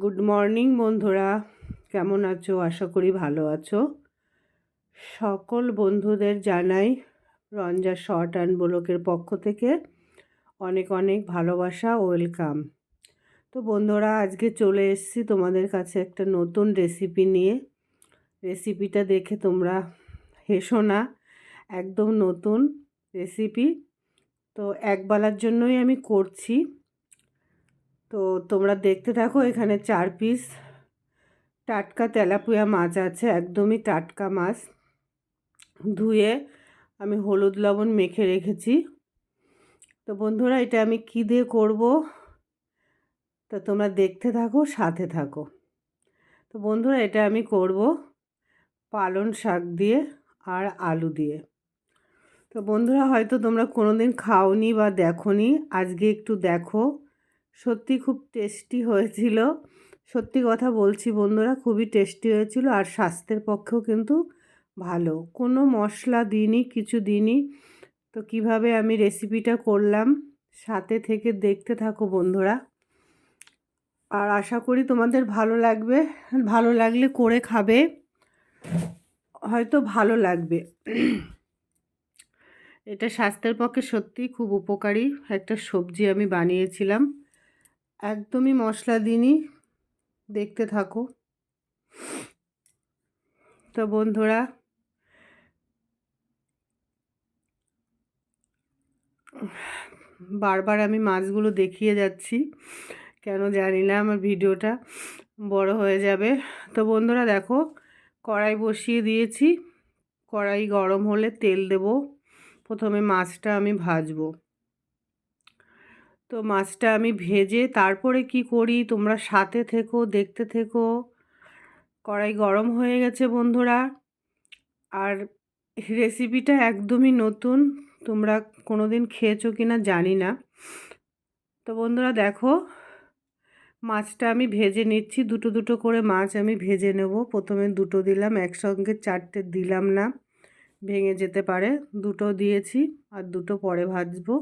Good morning বন্ধুরা। কেমন আছো? আশা করি ভালো আছো। সকল বন্ধুদের জানাই রঞ্জা শর্ট অ্যান্ড ব্লকের পক্ষ থেকে অনেক অনেক ভালোবাসা, ওয়েলকাম। তো বন্ধুরা, আজকে চলে এসেছি তোমাদের কাছে একটা নতুন রেসিপি নিয়ে। রেসিপিটা দেখে তোমরা হেসো না, একদম নতুন রেসিপি। তো একবেলার জন্যই আমি করছি। তো তোমরা দেখতে থাকো এখানে চার পিস টাটকা তেলাপুয়া মাছ আছে, একদমই টাটকা মাছ। ধুয়ে আমি হলুদ লবণ মেখে রেখেছি। তো বন্ধুরা, এটা আমি কী দিয়ে করব? তো তোমরা দেখতে থাকো, সাথে থাকো। তো বন্ধুরা, এটা আমি করব পালন শাক দিয়ে আর আলু দিয়ে। তো বন্ধুরা, হয়তো তোমরা কোনো দিন খাওনি বা দেখোনি, আজকে একটু দেখো। সত্যি খুব টেস্টি হয়েছিল। সত্যি কথা বলছি বন্ধুরা, খুবই টেস্টি হয়েছিল আর স্বাস্থ্যের পক্ষেও কিন্তু ভালো। কোনো মশলা দিইনি, কিছু দিইনি। তো কীভাবে আমি রেসিপিটা করলাম, সাথে থেকে দেখতে থাকো বন্ধুরা। আর আশা করি তোমাদের ভালো লাগবে, ভালো লাগলে করে খাবে, হয়তো ভালো লাগবে। এটা স্বাস্থ্যের পক্ষে সত্যিই খুব উপকারী একটা সবজি আমি বানিয়েছিলাম। একদমই মশলা দিনই দেখতে থাকো। তো বন্ধুরা, বারবার আমি মাছগুলো দেখিয়ে যাচ্ছি। কেন জানি না আমার ভিডিওটা বড় হয়ে যাবে। তো বন্ধুরা, দেখো, কড়াই বসিয়ে দিয়েছি। কড়াই গরম হলে তেল দেব। প্রথমে মাছটা আমি ভাজবো। তো মাছটা আমি ভেজে তারপরে কি করি? তোমরা সাথে থেকো, দেখতে থেকো। কড়াই গরম হয়ে গেছে বন্ধুরা। আর রেসিপিটা একদমই নতুন। তোমরা কোনো দিন খেয়েছো কি না জানি না। তো বন্ধুরা দেখো, মাছটা আমি ভেজে নিচ্ছি। দুটো দুটো করে মাছ আমি ভেজে নেব। প্রথমে দুটো দিলাম, একসঙ্গে চারটে দিলাম না। ভেঙে যেতে পারে। দুটো দিয়েছি আর দুটো পরে ভাজবো।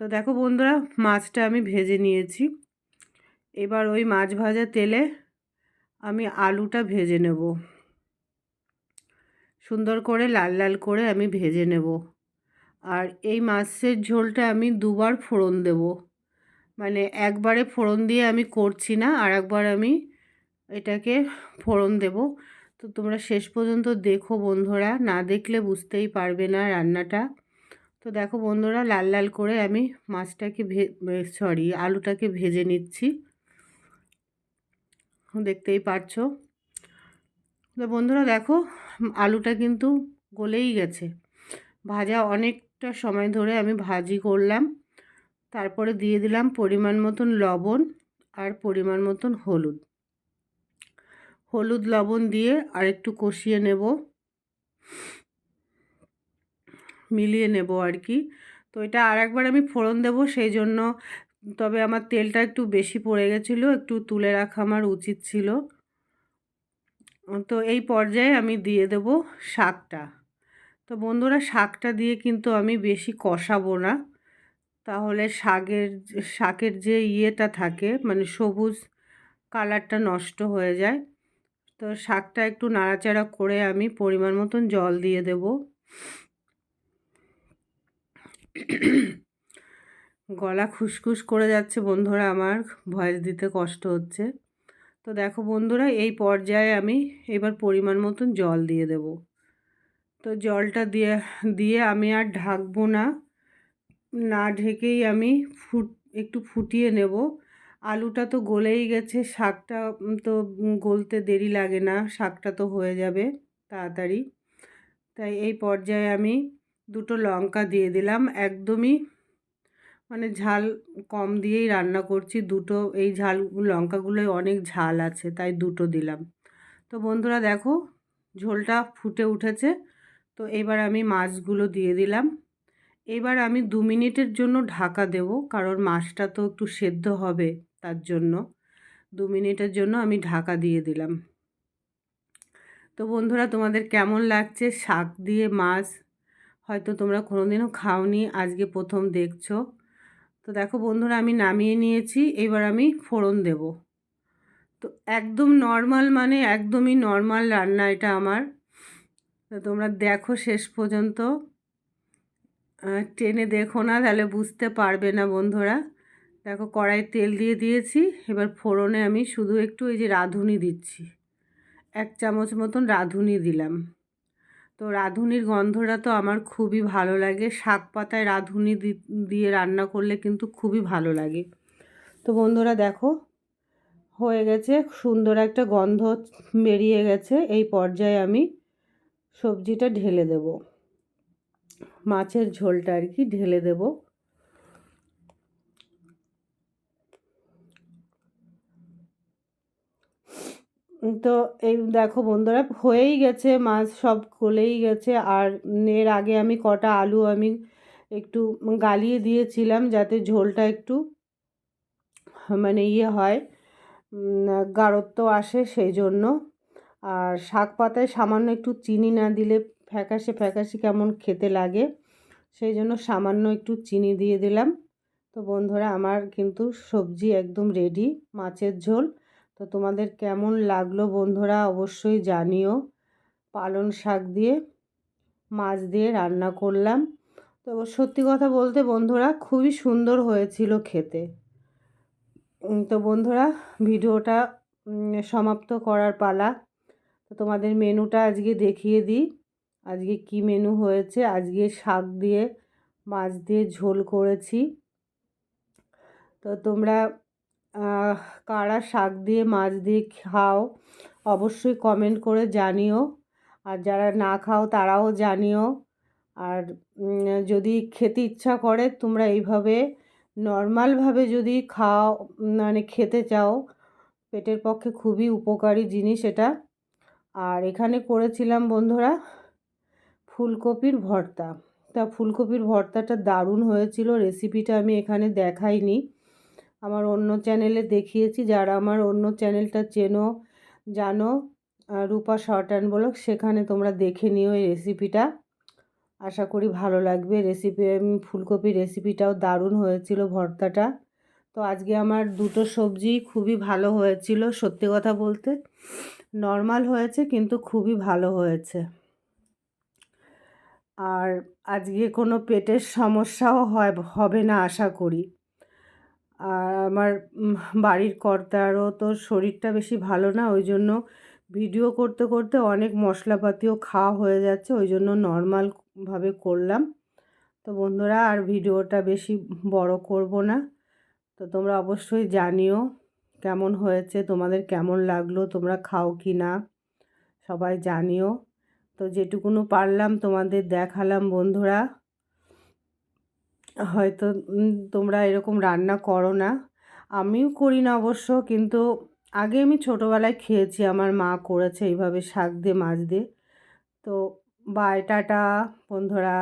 তো দেখো বন্ধুরা, মাছটা আমি ভেজে নিয়েছি। এবার ওই মাছ ভাজা তেলে আমি আলুটা ভেজে নেব। সুন্দর করে লাল লাল করে আমি ভেজে নেব। আর এই মাছের ঝোলটা আমি দুবার ফোড়ন দেব। মানে একবারে ফোড়ন দিয়ে আমি করছি না আর একবার আমি এটাকে ফোড়ন দেব। তো তোমরা শেষ পর্যন্ত দেখো বন্ধুরা, না দেখলে বুঝতেই পারবে না রান্নাটা। তো দেখো বন্ধুরা, লাল লাল করে আমি মাছটাকে ভে সরি আলুটাকে ভেজে নিচ্ছি। দেখতেই পারছ? তো বন্ধুরা দেখো, আলুটা কিন্তু গলেই গেছে। ভাজা অনেকটা সময় ধরে আমি ভাজি করলাম। তারপরে দিয়ে দিলাম পরিমাণ মতন লবণ আর পরিমাণ মতন হলুদ। হলুদ লবণ দিয়ে আর একটু কষিয়ে নেব। মিলিয়ে নেব আর কি তো এটা আর একবার আমি ফোড়ন দেব, সেই জন্য তবে আমার তেলটা একটু বেশি পড়ে গেছিল, একটু তুলে রাখা আমার উচিত ছিল। তো এই পর্যায়ে আমি দিয়ে দেব শাকটা। তো বন্ধুরা, শাকটা দিয়ে কিন্তু আমি বেশি কষাবো না। তাহলে শাকের শাকের যে ইয়েটা থাকে মানে সবুজ কালারটা নষ্ট হয়ে যায়। তো শাকটা একটু নাড়াচাড়া করে আমি পরিমাণ মতন জল দিয়ে দেব। গলা খুসখুস করে যাচ্ছে বন্ধুরা আমার, ভয়েস দিতে কষ্ট হচ্ছে। তো দেখো বন্ধুরা, এই পর্যায়ে আমি এবার পরিমাণ মতন জল দিয়ে দেব। তো জলটা দিয়ে দিয়ে আমি আর ঢাকবো না। না ঢেকেই আমি ফুট, একটু ফুটিয়ে নেব। আলুটা তো গলেই গেছে, শাকটা তো গলতে দেরি লাগে না, শাকটা তো হয়ে যাবে তাড়াতাড়ি। তাই এই পর্যায়ে আমি দুটো লঙ্কা দিয়ে দিলাম, একদমই মানে ঝাল কম দিয়েই রান্না করছি। দুটো এই ঝাল লঙ্কাগুলোয় অনেক ঝাল আছে, তাই দুটো দিলাম। তো বন্ধুরা দেখো, ঝোলটা ফুটে উঠেছে। তো এবার আমি মাছগুলো দিয়ে দিলাম। এবার আমি দু মিনিটের জন্য ঢাকা দেব, কারণ মাছটা তো একটু সেদ্ধ হবে তার জন্য। দু মিনিটের জন্য আমি ঢাকা দিয়ে দিলাম। তো বন্ধুরা, তোমাদের কেমন লাগছে? শাক দিয়ে মাছ হয়তো তোমরা কোনোদিনও খাওনি, আজকে প্রথম দেখছ। তো দেখো বন্ধুরা, আমি নামিয়ে নিয়েছি, এবার আমি ফোড়ন দেব। তো একদম নর্মাল মানে একদমই নর্মাল রান্না এটা আমার। তো তোমরা দেখো শেষ পর্যন্ত। টেনে দেখো না, তাহলে বুঝতে পারবে না বন্ধুরা। দেখো কড়াই তেল দিয়ে দিয়েছি, এবার ফোড়নে আমি শুধু একটু এই যে রাঁধুনি দিচ্ছি। এক চামচ মতন রাঁধুনি দিলাম। তো রাঁধুনির গন্ধটা তো আমার খুবই ভালো লাগে। শাক পাতায় রাঁধুনি দিয়ে রান্না করলে কিন্তু খুবই ভালো লাগে। তো বন্ধুরা দেখো, হয়ে গেছে, সুন্দর একটা গন্ধ বেরিয়ে গেছে। এই পর্যায়ে আমি সবজিটা ঢেলে দেব। মাছের ঝোলটা আর কি ঢেলে দেব। তো এই দেখো বন্ধুরা, হয়েই গেছে, মাছ সব গলেই গেছে। আর এর আগে আমি কটা আলু আমি একটু গালিয়ে দিয়েছিলাম যাতে ঝোলটা একটু মানে ইয়ে হয় গাঢ়ত্ব আসে সেই জন্য আর শাক পাতায় সামান্য একটু চিনি না দিলে ফ্যাকাশে ফ্যাকাশে কেমন খেতে লাগে সেই জন্য সামান্য একটু চিনি দিয়ে দিলাম। তো বন্ধুরা, আমার কিন্তু সবজি একদম রেডি মাছের ঝোল। তো তোমাদের কেমন লাগল বন্ধুরা অবশ্যই জানিও। পালন শাক দিয়ে মাছ দিয়ে রান্না করলাম। তো সত্যি কথা বলতে বন্ধুরা খুবই সুন্দর হয়েছিল খেতে। তো বন্ধুরা ভিডিওটা সমাপ্ত করার পালা। তো তোমাদের মেনুটা আজকে দেখিয়ে দিই। আজকে কি মেনু হয়েছে? আজকে শাক দিয়ে মাছ দিয়ে ঝোল করেছি। তো তোমরা কারা শাক দিয়ে, মাছ দিয়ে খাও, অবশ্যই কমেন্ট করে জানিও। আর যারা না খাও, তারাও জানিও। আর যদি খেতে ইচ্ছা করে, তোমরা এইভাবে নর্মালভাবে যদি খাও মানে খেতে চাও, পেটের পক্ষে খুবই উপকারী জিনিস এটা। আর এখানে করেছিলাম বন্ধুরা, ফুলকপির ভর্তা। তা ফুলকপির ভর্তাটা দারুণ হয়েছিল রেসিপিটা আমি এখানে দেখাইনি। আমার অন্য চ্যানেলে দেখিয়েছি, যারা আমার অন্য চ্যানেলটা চেনো, জানো রূপা শর্ট অ্যান্ড ব্লগ সেখানে তোমরা দেখে নিও এই রেসিপিটা আশা করি ভালো লাগবে। রেসিপি ফুলকপির রেসিপিটাও দারুণ হয়েছিল ভর্তাটা। তো আজকে আমার দুটো সবজি খুবই ভালো হয়েছিল, সত্যি কথা বলতে। নর্মাল হয়েছে, কিন্তু খুবই ভালো হয়েছে। আর আজকে কোনো পেটের সমস্যাও হয়, হবে না, আশা করি। আর আমার বাড়ির কর্তারও তো শরীরটা বেশি ভালো না, ওই জন্য ভিডিও করতে করতে অনেক মশলাপাতিও খাওয়া হয়ে যাচ্ছে, ওই জন্য নর্মালভাবে করলাম। তো বন্ধুরা, আর ভিডিওটা বেশি বড় করব না। তো তোমরা অবশ্যই জানিও কেমন হয়েছে, তোমাদের কেমন লাগল, তোমরা খাও কি না, সবাই জানিও। তো যেটুকুনো পারলাম তোমাদের দেখালাম বন্ধুরা। হয়তো তোমরা এরকম রান্না করো না। আমিও করি না অবশ্য, কিন্তু আগে আমি ছোটোবেলায় খেয়েছি, আমার মা করেছে এইভাবে শাক দিয়ে, মাছ দিয়ে। তো বাই, টাটা বন্ধুরা।